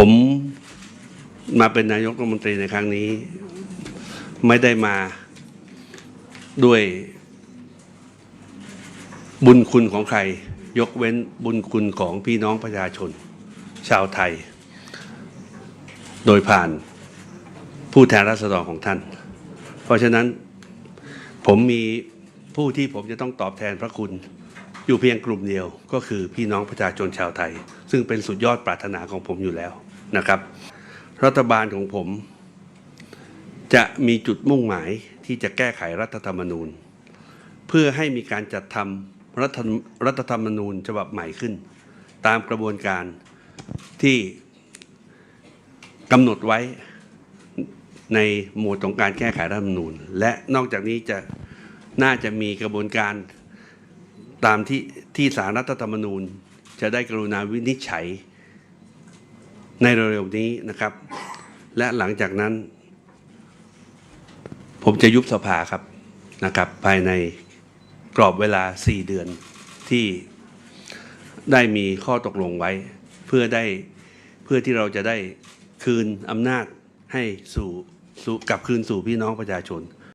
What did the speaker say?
ผมมาเป็นนายกรัฐมนตรีในครั้งนี้ ไม่ได้มาด้วยบุญคุณของใคร ยกเว้นบุญคุณของพี่น้องประชาชน ชาวไทย โดยผ่านผู้แทนราษฎรของท่าน เพราะฉะนั้นผมมีผู้ที่ผมจะต้องตอบแทนพระคุณ อยู่เพียงกลุ่มเดียวก็คือพี่น้องประชาชนชาวไทย ซึ่งเป็นสุดยอดปรารถนาของผมอยู่แล้ว นะครับ รัฐบาลของผม จะมีจุดมุ่งหมายที่จะแก้ไขรัฐธรรมนูญ เพื่อให้มีการจัดทำรัฐธรรมรัฐธรรมนูญฉบับใหม่ขึ้น ตามกระบวนการที่กำหนดไว้ในหมวดของการแก้ไขรัฐธรรมนูญ และนอกจากนี้จะน่าจะมีกระบวนการตามที่ที่สารรัฐธรรมนูญ จะได้กรุณาวินิจฉัย ในเร็วๆนี้นะครับ และหลังจากนั้น ผมจะยุบสภาครับนะครับ ภายในกรอบเวลา 4 เดือนที่ได้มีข้อตกลงไว้ เพื่อได้เพื่อที่เราจะได้คืนอำนาจให้สู่สู่กลับคืนสู่พี่น้องประชาชน